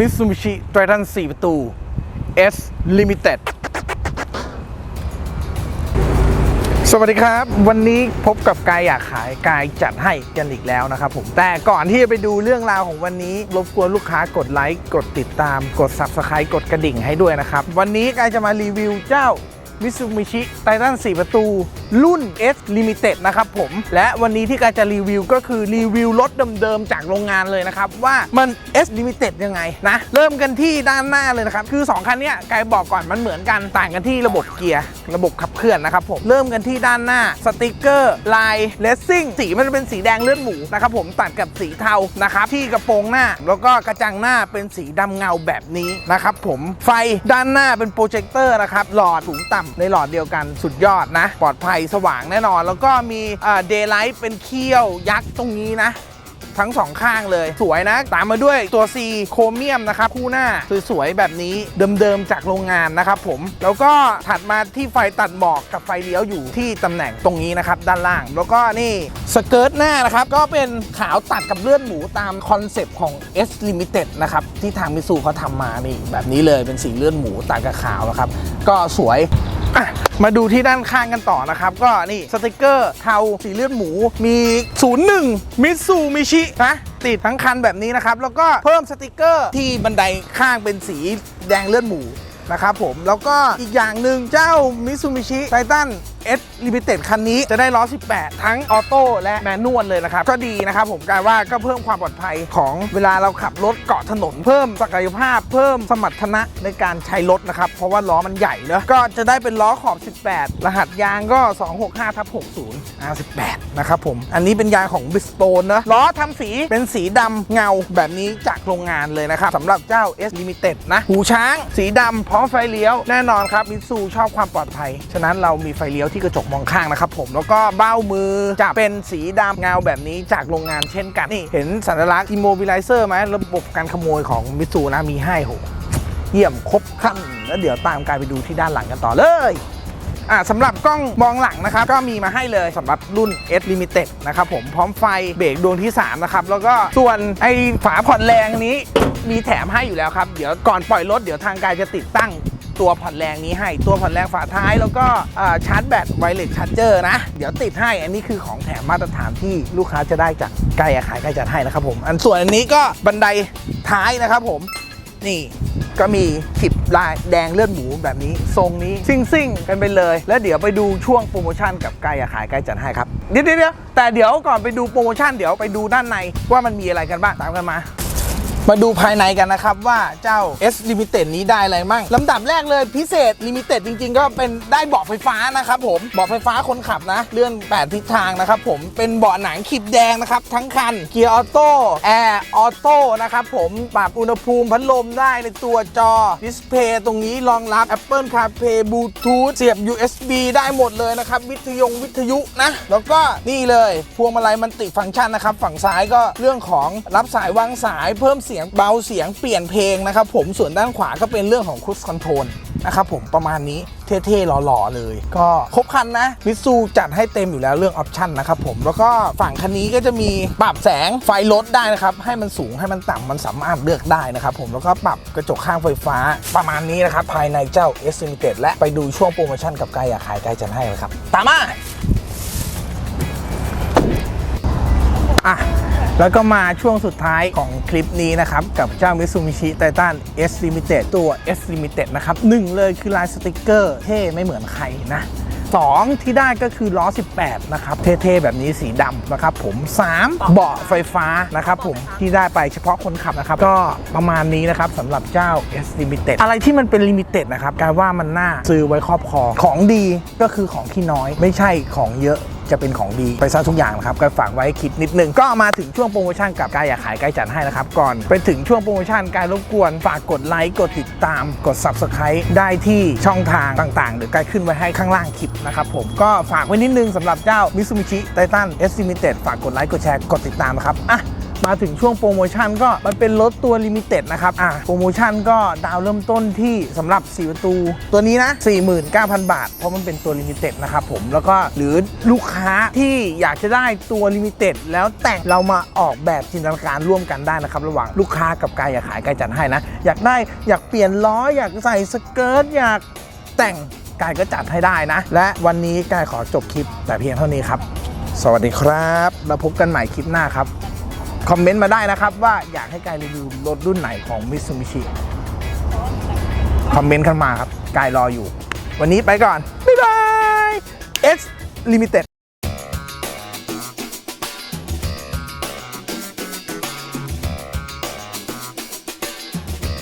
Mitsubishi Triton 4 ประตู S Limited สวัสดีครับ วันนี้พบกับกายอยากขายกายจัดให้กันอีกแล้วนะครับผมแต่ก่อนที่จะไปดูเรื่องราวของวันนี้ รบกวนลูกค้ากดไลค์กดติดตาม กด Subscribe กดกระดิ่งให้ด้วยนะครับ วันนี้กายจะมารีวิวเจ้า Mitsubishi Titan 4 ประตู รุ่น S Limited นะครับผม และวันนี้ที่กายจะรีวิวก็คือรีวิวรถเดิมๆจากโรงงานเลยนะครับ ว่ามัน S Limited ยังไงนะ เริ่มกันที่ด้านหน้าเลยนะครับ คือ 2 คันเนี้ยกายบอกก่อนมันเหมือนกันต่างกันที่ระบบเกียร์ระบบขับเคลื่อนนะครับผม เริ่มกันที่ด้านหน้าสติกเกอร์ลายเลสซิ่งสีมันจะเป็นสีแดงเลือดหมูนะครับผมตัดกับสีเทานะครับที่กระโปรงหน้า แล้วก็กระจังหน้าเป็นสีดำเงาแบบนี้นะครับผมไฟด้านหน้าเป็นโปรเจคเตอร์นะครับหลอดสูงต่ำในหลอดเดียวกันสุดยอดนะ ปลอดภัยสว่างแน่นอน แล้วก็มีเดย์ไลท์เป็นเขี้ยวยักษ์ตรงนี้นะ ทั้งสองข้างเลย สวยนะ ตามมาด้วยตัว C โครเมียมนะครับ คู่หน้าสวยๆแบบนี้เดิมๆจากโรงงานนะครับผม แล้วก็ถัดมาที่ไฟตัดหมอกกับไฟเลี้ยวอยู่ที่ตำแหน่งตรงนี้นะครับ ด้านล่าง แล้วก็นี่สเกิร์ตหน้านะครับ ก็เป็นขาวตัดกับเลือดหมูตามคอนเซปต์ของ S Limited นะครับที่ทางมิซูเขาทำมานี่แบบนี้เลยเป็นสีเลือดหมูตัดกับขาวนะครับก็สวย อะมาดูที่ด้านข้างกันต่อนะครับ ก็นี่สติกเกอร์เทาสีเลือดหมูมี 01 มิตซูมิชินะติดทั้งคันแบบนี้นะครับ แล้วก็เพิ่มสติกเกอร์ที่บันไดข้างเป็นสีแดงเลือดหมู นะครับผมแล้วก็อีกอย่างหนึ่งเจ้ามิ t ซูมิชิไททัน S Limited คันนี้จะได้ล้อ 18 ทั้งออโต้และแมนนวลเลยนะครับ ก็ดีนะครับผมกลายว่าก็เพิ่มความปลอดภัยของเวลาเราขับรถเกาะถนน เพิ่มศักยภาพ เพิ่มสมรรถนะในการใช้รถนะครับ เพราะว่าล้อมันใหญ่เนอะก็จะได้เป็นล้อขอบ 18 รหัสยางก็ 265ทับ60 R18 นะครับผม อันนี้เป็นยางของ Bridgestone นะ ล้อทำสีเป็นสีดำเงาแบบนี้จากโรงงานเลยนะครับสำหรับเจ้า S Limited นะ หูช้างสีดำพร้อมไฟเลี้ยว แน่นอนครับมิตซูชอบความปลอดภัย ฉะนั้นเรามีไฟเลี้ยวที่กระจกมองข้างนะครับผม แล้วก็เบ้ามือจะเป็นสีดำเงาแบบนี้จากโรงงานเช่นกัน นี่เห็นสัญลักษณ์ Immobilizer ไหมระบบการขโมยของมิตซูนะมีให้โหเยี่ยมครบครันแล้วเดี๋ยวตามกายไปดูที่ด้านหลังกันต่อเลย อ่าสำหรับกล้องมองหลังนะครับก็มีมาให้เลยสำหรับรุ่น S Limited นะครับผมพร้อมไฟเบรกดวงที่3นะครับแล้วก็ส่วนไอ้ฝาผ่อนแรงนี้มีแถมให้อยู่แล้วครับ เดี๋ยวก่อนปล่อยรถเดี๋ยวทางการจะติดตั้งตัวผ่อนแรงนี้ให้ตัวผ่อนแรงฝาท้าย แล้วก็ชาร์จแบตไวเลสชาร์จเจอร์นะ เดี๋ยวติดให้อันนี้คือของแถมมาตรฐานที่ลูกค้าจะได้จากไกลอะขายไกลจัดให้นะครับผม อันส่วนอันนี้ก็บันไดท้ายนะครับผมนี่ ก็มีขิบลายแดงเลือดหมูแบบนี้ ทรงนี้ซิ่งซิ่งกันไปเลย แล้วเดี๋ยวไปดูช่วงโปรโมชั่นกับไกลอยากขายไกลจัดให้ครับเดี๋ยวเดี๋ยวแต่เดี๋ยวก่อนไปดูโปรโมชั่นเดี๋ยวไปดูด้านในว่ามันมีอะไรกันบ้างตามกันมา มาดูภายในกันนะครับว่าเจ้า S Limited นี้ได้อะไรมั่งลำดับแรกเลยพิเศษ Limited จริง ๆ ก็เป็นได้เบาะไฟฟ้านะครับผมเบาะไฟฟ้าคนขับนะ เลื่อน 8 ทิศทางนะครับผมเป็นเบาะหนังขีบแดงนะครับทั้งคันเกียร์ออโต้แอร์ออโต้นะครับผมปรับอุณหภูมิพัดลมได้ในตัวจอดิสเพย์ตรงนี้รองรับ Apple CarPlay Bluetooth เสียบ USB ได้หมดเลยนะครับวิทยุวิทยุนะแล้วก็นี่เลยพวงมาลัยมันติฟังก์ชันนะครับฝั่งซ้ายก็เรื่องของรับสายวางสายเพิ่มเสียงเบาเสียงเปลี่ยนเพลงนะครับผมส่วนด้านขวาก็เป็นเรื่องของคุ i คอนโทรลนะครับผมประมาณนี้เท่ๆหล่อๆเลย ก็ครบคันนะมิซูจัดให้เต็มอยู่แล้วเรื่องออปชันนะครับผมแล้วก็ฝั่งคันนี้ก็จะมีปรับแสงไฟลดได้นะครับ ให้มันสูงให้มันต่ำมันสามารถเลือกได้นะครับผมแล้วก็ปรับกระจกข้างไฟฟ้าประมาณนี้นะครับ ภายในเจ้า S Limited และไปดูช่วงโปรโมชั่นกับกายอยากขายกายจัดให้เลยครับตามมาอะ แล้วก็มาช่วงสุดท้ายของคลิปนี้นะครับ กับเจ้า Mitsubishi Titan S Limited ตัว S Limited นะครับหนึ่งเลยคือลายสติกเกอร์เท่ไม่เหมือนใครนะ2 ที่ได้ก็คือล้อ 18 นะครับ เท่ๆ แบบนี้สีดำนะครับผม 3 เบาะไฟฟ้านะครับผมที่ได้ไปเฉพาะคนขับนะครับ ก็ประมาณนี้นะครับสำหรับเจ้า S Limited อะไรที่มันเป็น Limited นะครับกายว่ามันน่าซื้อไว้ครอบครองของดีก็คือของที่น้อยไม่ใช่ของเยอะ จะเป็นของดีไปซะทุกอย่างนะครับก็ฝากไว้คิดนิดนึง ก็มาถึงช่วงโปรโมชั่นกับกายอยากขายกายจัดให้นะครับ ก่อนไปถึงช่วงโปรโมชั่นกายรบกวน ฝากกดไลค์กดติดตาม กด Subscribe ได้ที่ช่องทางต่างๆ หรือกายขึ้นไว้ให้ข้างล่างคลิปนะครับผมก็ฝากไว้นิดนึงสำหรับเจ้า Mitsubishi Titan S Limited ฝากกดไลค์กดแชร์กดติดตามนะครับอะ มาถึงช่วงโปรโมชั่นก็มันเป็นรถตัวลิมิเต็ดนะครับ อะโปรโมชั่นก็ดาวเริ่มต้นที่สำหรับ 4 ประตู ตัวนี้นะ 49,000 บาท เพราะมันเป็นตัวลิมิเต็ดนะครับผม แล้วก็หรือลูกค้าที่อยากจะได้ตัวลิมิเต็ดแล้วแต่งเรามาออกแบบจินตนาการร่วมกันได้นะครับ ระหว่างลูกค้ากับกายอยากขายกายจัดให้นะ อยากได้อยากเปลี่ยนล้ออยากใส่สเกิร์ตอยากแต่งกายก็จัดให้ได้นะ และวันนี้กายขอจบคลิปแต่เพียงเท่านี้ครับ สวัสดีครับแล้วพบกันใหม่คลิปหน้าครับ คอมเมนต์มาได้นะครับ ว่าอยากให้กายรีวิวรถรุ่นไหนของ Mitsubishi คอมเมนต์กันมาครับ กายรออยู่ วันนี้ไปก่อน บ๊ายบาย X Limited